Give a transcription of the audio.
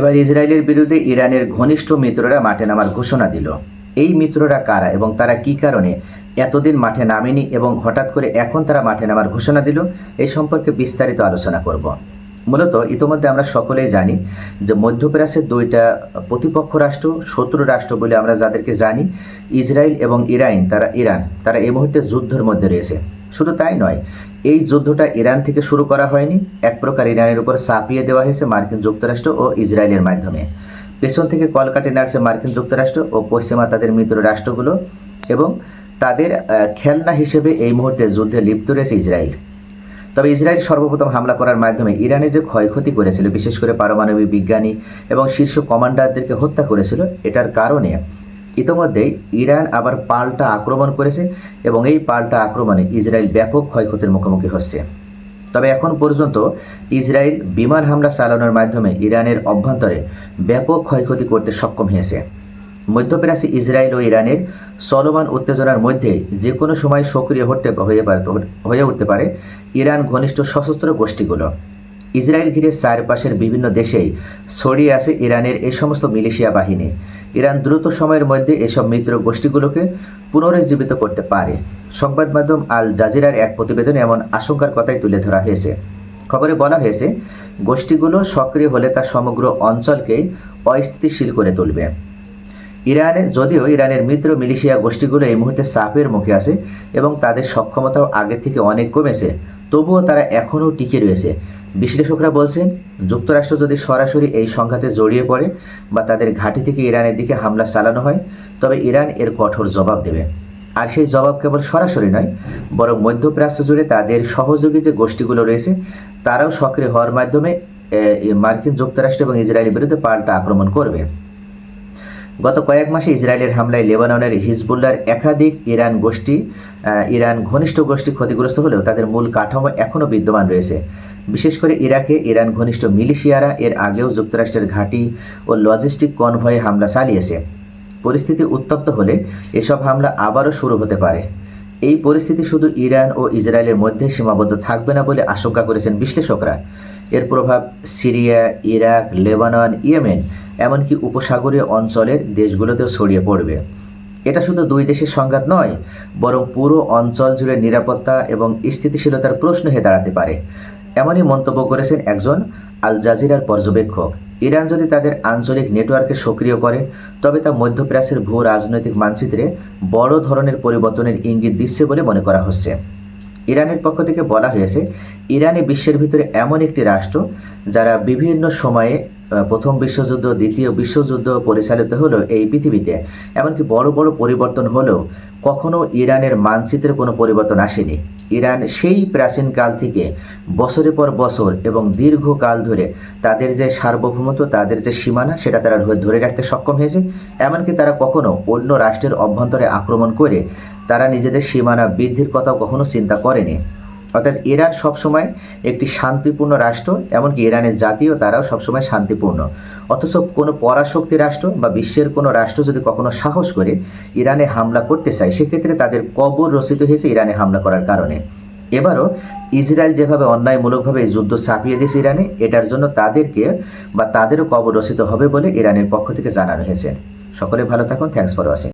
এবার ইসরায়েলের বিরুদ্ধে ইরানের ঘনিষ্ঠ মিত্ররা মাঠে নামার ঘোষণা দিল। এই মিত্ররা কারা এবং তারা কি কারণে এতদিন মাঠে নামেনি এবং হঠাৎ করে এখন তারা মাঠে নামার ঘোষণা দিল এই সম্পর্কে বিস্তারিত আলোচনা করব। মূলত ইতোমধ্যে আমরা সকলেই জানি যে মধ্যপ্রাচ্যের দুইটা প্রতিপক্ষ রাষ্ট্র, শত্রু রাষ্ট্র বলে আমরা যাদেরকে জানি, ইসরায়েল এবং ইরান, তারা ইরান, তারা এই মুহূর্তে যুদ্ধের মধ্যে রয়েছে। শুধু তাই নয়, এই যুদ্ধটা ইরান থেকে শুরু করা হয়নি। এক প্রকার ইরানের উপর চাপিয়ে দেওয়া হয়েছে মার্কিন যুক্তরাষ্ট্র ও ইসরায়েলের মাধ্যমে। পেছন থেকে কলকাটে নাড়ছে মার্কিন যুক্তরাষ্ট্র ও পশ্চিমা তাদের মিত্র রাষ্ট্রগুলো এবং তাদের খেলনা হিসেবে এই মুহূর্তে যুদ্ধে লিপ্ত রয়েছে ইসরায়েল। তবে ইসরায়েল সর্বপ্রথম হামলা করার মাধ্যমে ইরানে যে ক্ষয়ক্ষতি করেছিল, বিশেষ করে পারমাণবিক বিজ্ঞানী এবং শীর্ষ কমান্ডারদেরকে হত্যা করেছিল, এটার কারণে ইতোমধ্যেই ইরান আবার পাল্টা আক্রমণ করেছে এবং এই পাল্টা আক্রমণে ইসরায়েল ব্যাপক ক্ষয়ক্ষতির মুখোমুখি হচ্ছে। তবে এখন পর্যন্ত ইসরায়েল বিমান হামলা চালানোর মাধ্যমে ইরানের অভ্যন্তরে ব্যাপক ক্ষয়ক্ষতি করতে সক্ষম হয়েছে। মধ্যপ্রাচ্যে ইসরায়েল ও ইরানের চলমান উত্তেজনার মধ্যে যে কোনো সময় সক্রিয় হতে হয়ে হয়ে উঠতে পারে ইরান ঘনিষ্ঠ সশস্ত্র গোষ্ঠীগুলো। ইসরায়েল ঘিরে চারপাশের বিভিন্ন দেশেই ছড়িয়ে আছে ইরানের এই সমস্ত মিলিশিয়া বাহিনী। ইরান দ্রুত সময়ের মধ্যে এসব মিত্র গোষ্ঠীগুলোকে পুনরুজ্জীবিত করতে পারে। সংবাদ মাধ্যম আল জাজিরার এক প্রতিবেদনে এমন আশঙ্কার কথাই তুলে ধরা হয়েছে। খবরে বলা হয়েছে, গোষ্ঠীগুলো সক্রিয় হলে তা সমগ্র অঞ্চলকে অস্থিতিশীল করে তুলবে। ইরানে যদিও ইরানের মিত্র মিলিশিয়া গোষ্ঠীগুলো এই মুহূর্তে চাপের মুখে আছে এবং তাদের সক্ষমতাও আগে থেকে অনেক কমেছে, তবুও তারা এখনও টিকে রয়েছে। বিশ্লেষকরা বলছেন, যুক্তরাষ্ট্র যদি সরাসরি এই সংঘাতে জড়িয়ে পড়ে বা তাদের ঘাঁটি থেকে ইরানের দিকে হামলা চালানো হয়, তবে ইরান এর কঠোর জবাব দেবে। আর সেই জবাব কেবল সরাসরি নয়, বরং মধ্যপ্রাচ্য জুড়ে তাদের সহযোগী যে গোষ্ঠীগুলো রয়েছে, তারাও সক্রিয় হওয়ার মাধ্যমে মার্কিন যুক্তরাষ্ট্র এবং ইসরায়েলের বিরুদ্ধে পাল্টা আক্রমণ করবে। গত কয়েক মাসে ইসরায়েলের হামলায় লেবাননের হিজবুল্লার একাধিক ইরান গোষ্ঠী ইরান ঘনিষ্ঠ গোষ্ঠী ক্ষতিগ্রস্ত হলেও তাদের মূল কাঠামো এখনও বিদ্যমান রয়েছে। বিশেষ করে ইরাকে ইরান ঘনিষ্ঠ মিলিশিয়ারা এর আগেও যুক্তরাষ্ট্রের ঘাঁটি ও লজিস্টিক কনভয়ে হামলা চালিয়েছে। পরিস্থিতি উত্তপ্ত হলে এসব হামলা আবারও শুরু হতে পারে। এই পরিস্থিতি শুধু ইরান ও ইসরায়েলের মধ্যে সীমাবদ্ধ থাকবে না বলে আশঙ্কা করেছেন বিশ্লেষকরা। এর প্রভাব সিরিয়া, ইরাক, লেবানন, ইয়েমেন, এমনকি উপসাগরীয় অঞ্চলের দেশগুলোতেও ছড়িয়ে পড়বে। এটা শুধু দুই দেশের সংঘাত নয়, বরং পুরো অঞ্চল জুড়ে নিরাপত্তা এবং স্থিতিশীলতার প্রশ্ন হয়ে দাঁড়াতে পারে। এমনই মন্তব্য করেছেন একজন আল জাজিরার পর্যবেক্ষক। ইরান যদি তাদের আঞ্চলিক নেটওয়ার্কে সক্রিয় করে, তবে তা মধ্যপ্রাচ্যের ভূ রাজনৈতিক মানচিত্রে বড় ধরনের পরিবর্তনের ইঙ্গিত দিচ্ছে বলে মনে করা হচ্ছে। ইরানের পক্ষ থেকে বলা হয়েছে ইরানে বিশ্বের ভিতরে এমন একটি রাষ্ট্র যারা বিভিন্ন সময়ে প্রথম বিশ্বযুদ্ধ, দ্বিতীয় বিশ্বযুদ্ধ পরিচালিত হলো এই পৃথিবীতে। এমনকি বড় বড় পরিবর্তন হলেও কখনো ইরানের মানচিত্রে কোনো পরিবর্তন আসেনি। ইরান সেই প্রাচীনকাল থেকে বছরের পর বছর এবং দীর্ঘকাল ধরে তাদের যে সার্বভৌমত্ব, তাদের যে সীমানা, সেটা তারা ধরে- রাখতে সক্ষম হয়েছে। এমনকি তারা কখনো অন্য রাষ্ট্রের অভ্যন্তরে আক্রমণ করে তারা নিজেদের সীমানা বৃদ্ধির কথাও কখনো চিন্তা করেনি। অর্থাৎ ইরান সবসময় একটি শান্তিপূর্ণ রাষ্ট্র, এমনকি ইরানের জাতীয় তারাও সবসময় শান্তিপূর্ণ। অথচ কোনো পরাশক্তি রাষ্ট্র বা বিশ্বের কোনো রাষ্ট্র যদি কখনো সাহস করে ইরানে হামলা করতে চায়, সেক্ষেত্রে তাদের কবর রচিত হয়েছে ইরানে হামলা করার কারণে। এবারও ইসরায়েল যেভাবে অন্যায়মূলকভাবে এই যুদ্ধ চাপিয়ে দিয়েছে ইরানে, এটার জন্য তাদেরকে বা তাদেরও কবর রচিত হবে বলে ইরানের পক্ষ থেকে জানানো হয়েছে। সকলে ভালো থাকুন থ্যাংকস ফর ওয়াচিং।